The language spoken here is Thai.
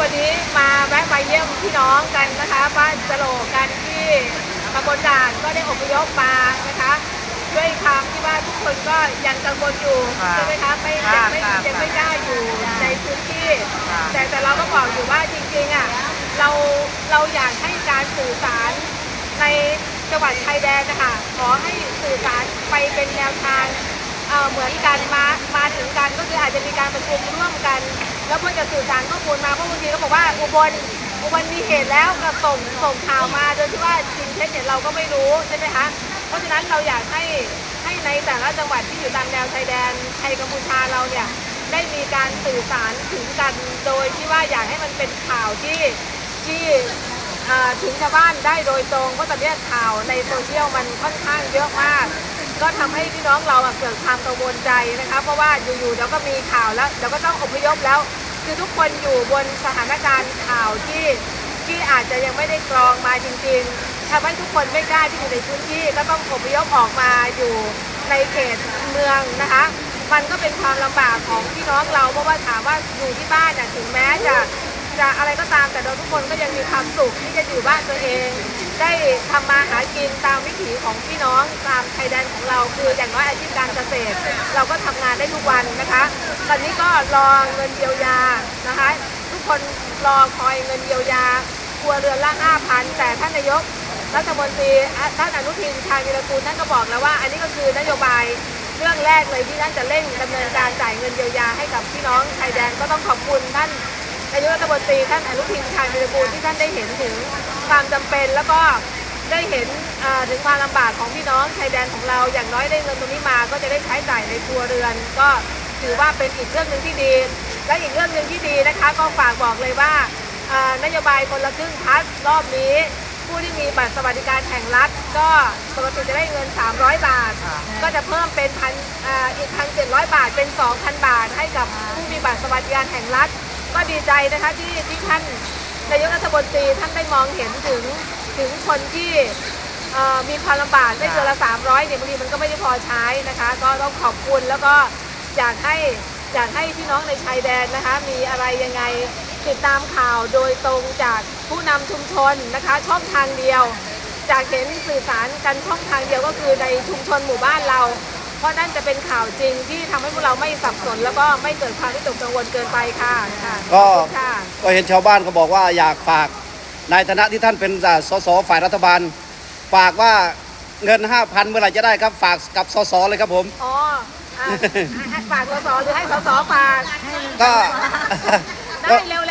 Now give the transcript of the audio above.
วันนี้มาแวะมาเยี่ยมพี่น้องกันนะคะ บ้านจโลกันที่ตำบลด่านก็ได้อพยพมานะคะด้วยความที่ว่าทุกคนก็ยังกังวลอยู่ครับใช่ไหมคะไม่ครัยังบไม่ครับยังไม่กล้าอยู่ในพื้นที่ครับแต่แต่เราก็บอกอยู่ว่าจริงๆอะเราเราอยากให้การสื่อสารในจังหวัดชายแดนนะคะขอให้สื่อสารไปเป็นแนวทางเอ่อเหมือนกันมามาถึงกันก็คืออาจจะมีการประชุมร่วมกัน แล้วเพื่อจะสื่อสารข้อมูลมาเพราะบางทีก็บอกว่าอุบลอุบลมีเหตุแล้วก็ส่งส่งข่าวมาโดยที่ว่าจริงเท็จเนี่ยเราก็ไม่รู้ใช่ไหมคะเพราะฉะนั้นเราอยากให้ให้ในแต่ละจังหวัดที่อยู่ตามแนวชายแดนไทยกัมพูชาเราเนี่ยได้มีการสื่อสารถึงกันโดยที่ว่าอยากให้มันเป็นข่าวที่ที่ ถึงชาวบ้านได้โดยตรงเพราะตอนนี้ข่าวในโซเชียลมันค่อนข้างเยอะมาก ก็ทำให้พี่น้องเราเกิดความกังวลใจนะคะ เพราะว่าอยู่ๆเดี๋ยวก็มีข่าวแล้วเดี๋ยวก็ต้องอพยพแล้ว คือทุกคนอยู่บนสถานการณ์ข่าวที่ที่อาจจะยังไม่ได้กรองมาจริงๆทำให้ทุกคนไม่กล้าที่อยู่ในพื้นที่ก็ต้องอพยพออกมาอยู่ในเขตเมืองนะคะ มันก็เป็นความลำบากของพี่น้องเราเพราะว่าถามว่าอยู่ที่บ้านน่ะถึงแม้จะ จะอะไรก็ตามแต่เราทุกคนก็ยังมีความสุขที่จะอยู่บ้านตัวเอง ได้ทำมาหากินตามวิถีของพี่น้องตามชายแดนของเราคืออย่างน้อยอาชีพการเกษตร เราก็ทำงานได้ทุกวันนะคะ ตอนนี้ก็รอเงินเยียวยานะคะ ทุกคนรอคอยเงินเยียวยาครัวเรือนละ5,000แต่ท่านนายกรัฐมนตรีท่านอนุทินชาญวิรกูลท่านก็บอกแล้วว่า อันนี้ก็คือนโยบายเรื่องแรกเลยที่ท่านจะเร่งดำเนินการจ่ายเงินเยียวยาให้กับพี่น้องชายแดนก็ต้องขอบคุณท่าน นายกรัฐมนตรีท่านอนุทินชาญวีรกูลที่ท่านได้เห็นถึงความจำเป็นแล้วก็ได้เห็นถึงความลำบากของพี่น้องชายแดนของเราอย่างน้อยได้เงินตรงนี้มาก็จะได้ใช้จ่ายในครัวเรือน ก็ถือว่าเป็นอีกเรื่องหนึ่งที่ดี และอีกเรื่องหนึ่งที่ดีนะคะ ก็ฝากบอกเลยว่านโยบายคนละครึ่งพัสรอบนี้ ผู้ที่มีบัตรสวัสดิการแห่งรัฐ ก็ปกติจะได้เงิน 300 บาท ก็จะเพิ่มเป็นพันอีกพันเจ็ดร้อยบาทเป็น 2,000 บาท ให้กับผู้มีบัตรสวัสดิการแห่งรัฐ ก็ดีใจนะคะที่ที่ท่านนายกรัฐมนตรีท่านได้มองเห็นถึงถึงคนที่เอ่อมีความลำบากได้เดือนละ300เนี่ยบางทีมันก็ไม่ได้พอใช้นะคะ ก็ต้องขอบคุณแล้วก็อยากให้อยากให้พี่น้องในชายแดนนะคะ มีอะไรยังไงติดตามข่าวโดยตรงจากผู้นำชุมชนนะคะ ช่องทางเดียว จากเห็นสื่อสารกันช่องทางเดียวก็คือในชุมชนหมู่บ้านเราเพ ราะนั่นจะเป็นข่าวจริงที่ทำให้พวกเราไม่สับสน แล้วก็ไม่เกิดความวิตกกังวลเกินไปค่ะค่ะก็ขอบคุณค่ะ ก็เห็นชาวบ้านก็บอกว่าอยากฝากในฐานะที่ท่านเป็นอ่าสสฝ่ายรัฐบาล ฝากว่าเงิน 5,000 เมื่อไหร่จะได้ครับฝากกับสสเลยครับผม อ๋ออะให้ฝากสสหรือให้สสฝากก็ ได้เร็วๆ